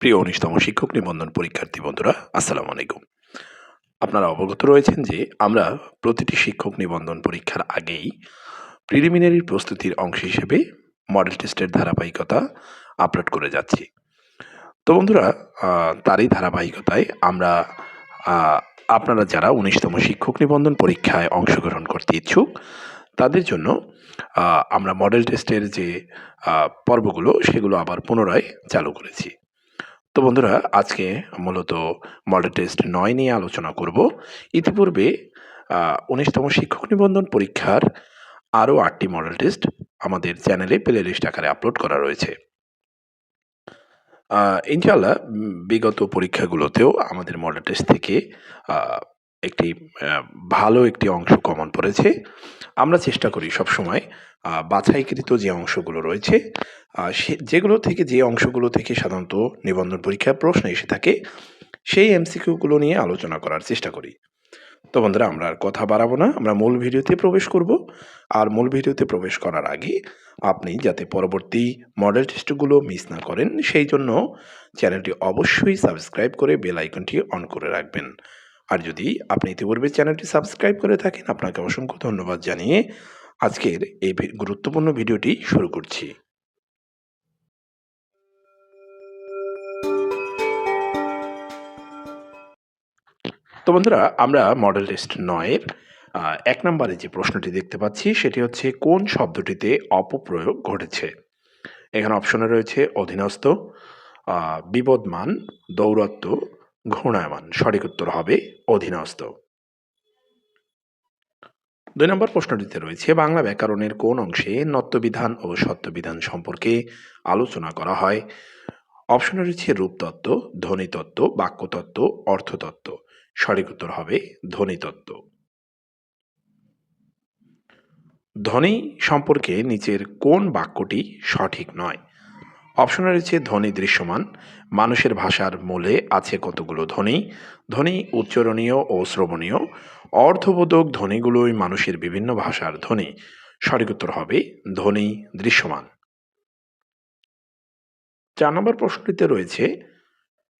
প্রিয় উনিশতম শিক্ষক নিবন্ধন পরীক্ষার্থী বন্ধুরা, আসসালামু আলাইকুম। আপনারা অবগত রয়েছেন যে আমরা প্রতিটি শিক্ষক নিবন্ধন পরীক্ষার আগেই প্রিলিমিনারি প্রস্তুতির অংশ হিসেবে মডেল টেস্টের ধারাবাহিকতা আপলোড করে যাচ্ছি। তো বন্ধুরা তারই ধারাবাহিকতায় আমরা আপনারা যারা উনিশতম শিক্ষক নিবন্ধন পরীক্ষায় অংশগ্রহণ করতে ইচ্ছুক, তাদের জন্য আমরা মডেল টেস্টের যে পর্বগুলো, সেগুলো আবার পুনরায় চালু করেছি। তো বন্ধুরা, আজকে মূলত মডেল টেস্ট নয় নিয়ে আলোচনা করব। ইতিপূর্বে উনিশতম শিক্ষক নিবন্ধন পরীক্ষার আরও আটটি মডেল টেস্ট আমাদের চ্যানেলে প্লে লিস্ট আকারে আপলোড করা রয়েছে। ইনশাল্লাহ বিগত পরীক্ষাগুলোতেও আমাদের মডেল টেস্ট থেকে একটি ভালো একটি অংশ কমন পড়েছে। আমরা চেষ্টা করি সবসময় বাছাইকৃত যে অংশগুলো রয়েছে সে, যেগুলো থেকে, যে অংশগুলো থেকে সাধারণত নিবন্ধন পরীক্ষার প্রশ্ন এসে থাকে, সেই এমসিকিউগুলো নিয়ে আলোচনা করার চেষ্টা করি। তো বন্ধুরা, আমরা আর কথা বাড়াবো না, আমরা মূল ভিডিওতে প্রবেশ করব। আর মূল ভিডিওতে প্রবেশ করার আগে আপনি যাতে পরবর্তী মডেল টেস্টগুলো মিস না করেন, সেই জন্য চ্যানেলটি অবশ্যই সাবস্ক্রাইব করে বেল আইকনটি অন করে রাখবেন। আর যদি আপনি ইতিপূর্বে চ্যানেলটি সাবস্ক্রাইব করে থাকেন, আপনাকে অসংখ্য ধন্যবাদ জানিয়ে আজকের এই গুরুত্বপূর্ণ ভিডিওটি শুরু করছি। তো বন্ধুরা, আমরা মডেল টেস্ট নয়ের এক নম্বরে যে প্রশ্নটি দেখতে পাচ্ছি, সেটি হচ্ছে কোন শব্দটিতে অপপ্রয়োগ ঘটেছে? এখানে অপশনে রয়েছে অধীনস্থ বিপদমান দৌরত্ব, ঘূর্ণায়মান। সঠিক উত্তর হবে অধীনস্থ। দুই নম্বর প্রশ্নটিতে রয়েছে, বাংলা ব্যাকরণের কোন অংশে নত্যবিধান ও সত্যবিধান সম্পর্কে আলোচনা করা হয়? অপশনে রয়েছে রূপতত্ত্ব, ধ্বনিতত্ত্ব, বাক্যতত্ত্ব, অর্থতত্ত্ব। সঠিক উত্তর হবে ধ্বনিতত্ত্ব। ধ্বনি সম্পর্কে নিচের কোন বাক্যটি সঠিক নয়? অপশনে রয়েছে ধ্বনি দৃশ্যমান, মানুষের ভাষার মূলে আছে কতগুলো ধ্বনি? ধ্বনি উচ্চারণীয় ও শ্রবণীয়। অর্থবোধক ধ্বনিগুলোই মানুষের বিভিন্ন ভাষার ধ্বনি। সঠিক উত্তর হবে ধ্বনি দৃশ্যমান। চার নম্বর প্রশ্নটিতে রয়েছে,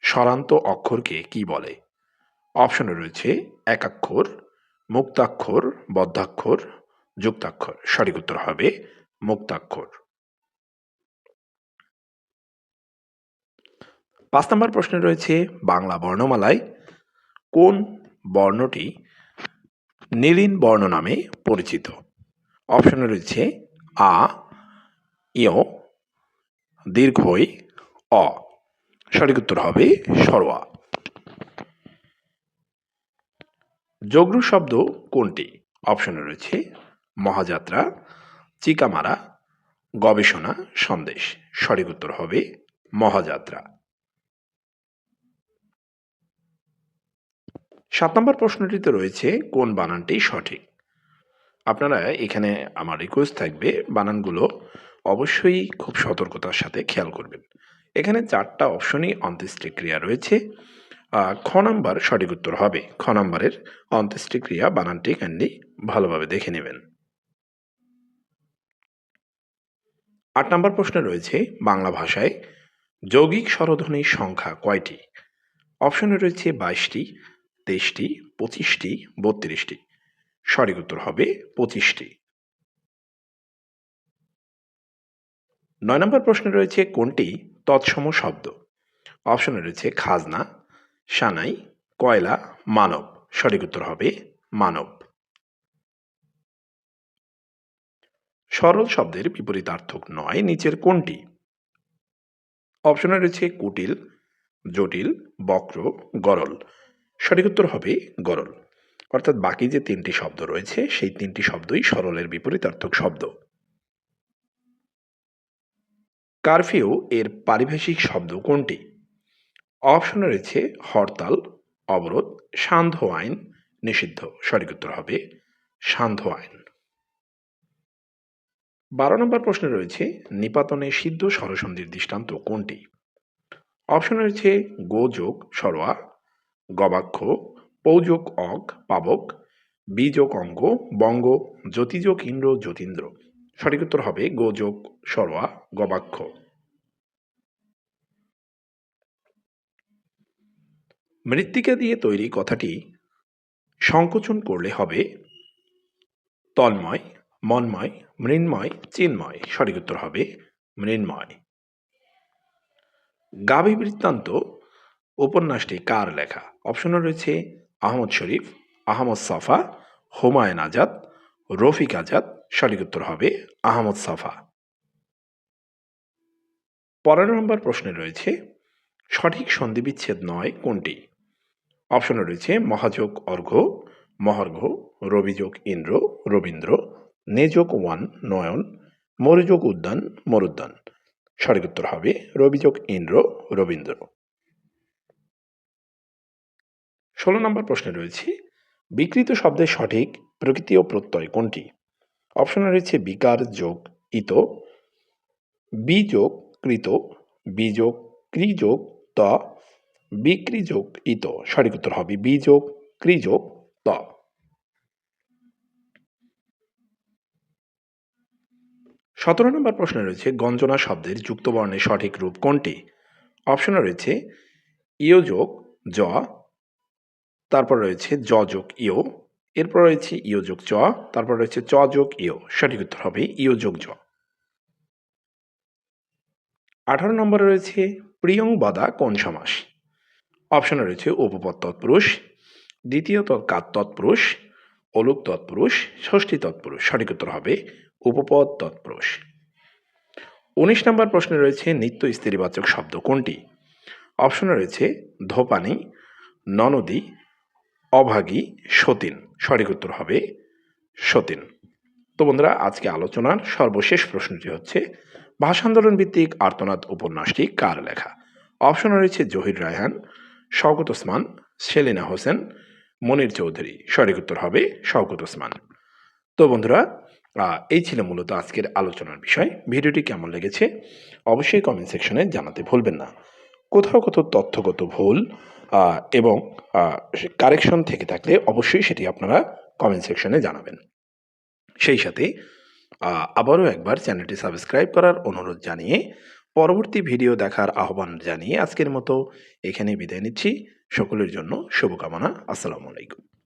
স্বরান্ত অক্ষরকে কি বলে? অপশনে রয়েছে, একাক্ষর, মুক্তাক্ষর বদ্ধাক্ষর যুক্তাক্ষর। সঠিক উত্তর হবে মুক্তাক্ষর। পাঁচ নম্বর প্রশ্নে রয়েছে, বাংলা বর্ণমালায় কোন বর্ণটি নীলিন বর্ণ নামে পরিচিত। অপশনে রয়েছে আ ইয় দীর্ঘই, অ। সঠিক উত্তর হবে সরোয়া। যোগ্র শব্দ কোনটি? অপশনে রয়েছে মহাযাত্রা, চিকামারা, গবেষণা, সন্দেশ। সঠিক উত্তর হবে মহাযাত্রা। সাত নম্বর প্রশ্নটিতে রয়েছে, কোন বানানটি সঠিক? আপনারা এখানে আমার রিকোয়েস্ট থাকবে, বানানগুলো অবশ্যই খুব সতর্কতার সাথে খেয়াল করবেন। এখানে চারটা অপশনই অন্ত্যেষ্টি ক্রিয়া রয়েছে খ নাম্বার সঠিক উত্তর হবে। খ নাম্বারের অন্ত্যেষ্টিক্রিয়া বানানটি ক্যান্ডি ভালোভাবে দেখে নেবেন। আট নম্বর প্রশ্নে রয়েছে, বাংলা ভাষায় যৌগিক স্বরধ্বনির সংখ্যা কয়টি? অপশনে রয়েছে বাইশটি। তেইশটি, পঁচিশটি, বত্রিশটি। সঠিক উত্তর হবে পঁচিশটি। নয় নম্বর প্রশ্নে রয়েছে কোনটি তৎসম শব্দ? অপশনে রয়েছে খাজনা, সানাই, কয়লা, মানব। সঠিক উত্তর হবে মানব। সরল শব্দের বিপরীতার্থক নয়, নিচের কোনটি? অপশনে রয়েছে কুটিল, জটিল, বক্র, গরল। সঠিক উত্তর হবে গরল। অর্থাৎ বাকি যে তিনটি শব্দ রয়েছে, সেই তিনটি শব্দই সরলের বিপরীতার্থক শব্দ। কারফিউ এর পারিভাষিক শব্দ কোনটি? অপশনে রয়েছে হরতাল, অবরোধ, সান্ধ্য আইন, নিষিদ্ধ। সঠিক উত্তর হবে সান্ধ্য আইন। বারো নম্বর প্রশ্নে রয়েছে নিপাতনে সিদ্ধ স্বরসন্ধির দৃষ্টান্ত কোনটি? অপশনে রয়েছে গোযোগ সরোয়া গবাক্ষ পৌযোগ অক পাবক বীযোগ অঙ্গ, বঙ্গ, জ্যোতিযোগ ইন্দ্র, জ্যোতীন্দ্র। সঠিক উত্তর হবে গোযোগ সরোয়া, গবাক্ষ। মৃত্তিকা দিয়ে তৈরি কথাটি সংকোচন করলে হবে তন্ময়, মন্ময়, মৃন্ময়, চিন্ময়। সঠিক উত্তর হবে মৃন্ময়। গাভী বৃত্তান্ত উপন্যাসটি কার লেখা? অপশনে রয়েছে আহমদ শরীফ, আহমদ সাফা, হুমায়ুন আজাদ, রফিক আজাদ। সঠিক উত্তর হবে আহমদ সাফা। পনেরো নম্বর প্রশ্নে রয়েছে, সঠিক সন্ধিবিচ্ছেদ নয় কোনটি? অপশনে রয়েছে, মহাযোগ অর্ঘ্য মহার্ঘ, রবিযোগ ইন্দ্র, রবীন্দ্র, নেযোগ ওয়ান, নয়ন, মরুযোগ উদ্যান, মরুদ্যান। সঠিক উত্তর হবে রবিযোগ ইন্দ্র, রবীন্দ্র। ষোলো নম্বর প্রশ্নে রয়েছে, বিকৃত শব্দের সঠিক প্রকৃতি ও প্রত্যয় কোনটি? অপশনে রয়েছে বিকার যোগ ইত বিযোগ কৃত বিযোগ ক্রিযোগ ত বিক্রিযোগ ইত। সঠিক উত্তর হবে বিযোগ ক্রিযোগ ত। সতেরো নম্বর প্রশ্নে রয়েছে গঞ্জনা শব্দের যুক্তবর্ণের সঠিক রূপ কোনটি? অপশনে রয়েছে, ইয় যোগ জ তারপর রয়েছে জ যোগ ইয় এরপর রয়েছে ইয় যোগ চ, তারপর রয়েছে চ যোগ ইয় সঠিক উত্তর হবে ইয় যোগ জ আঠারো নম্বরে রয়েছে প্রিয়ং বদা কোন সমাস? অপশনে রয়েছে উপপদ তৎপুরুষ, দ্বিতীয় তৎকাত তৎপুরুষ, অলুক তৎপুরুষ, ষষ্ঠী তৎপুরুষ। সঠিক উত্তর হবে উপপদ তৎপুরুষ। উনিশ নম্বর প্রশ্নে রয়েছে নিত্য স্ত্রীবাচক শব্দ কোনটি? অপশনে রয়েছে ধোপানি, ননদী অভাগী সতীন। সঠিক উত্তর হবে সতীন। তো বন্ধুরা, আজকে আলোচনার সর্বশেষ প্রশ্নটি হচ্ছে ভাষা আন্দোলন ভিত্তিক আর্তনাদ উপন্যাসটি কার লেখা? অপশনে রয়েছে জহির রায়হান, শওকত ওসমান, সেলিনা হোসেন, মনির চৌধুরী। সঠিক উত্তর হবে শওকত ওসমান। তো বন্ধুরা এই ছিল মূলত আজকের আলোচনার বিষয়। ভিডিওটি কেমন লেগেছে? অবশ্যই কমেন্ট সেকশনে জানাতে ভুলবেন না। কোথাও কোথাও তথ্যগত ভুল এবং কারেকশন থেকে থাকলে অবশ্যই সেটি আপনারা কমেন্ট সেকশনে জানাবেন। সেই সাথে আবারও একবার চ্যানেলটি সাবস্ক্রাইব করার অনুরোধ জানিয়ে, পরবর্তী ভিডিও দেখার আহ্বান জানিয়ে আজকের মতো এখানে বিদায় নিচ্ছি। সকলের জন্য শুভকামনা। আসসালামু আলাইকুম।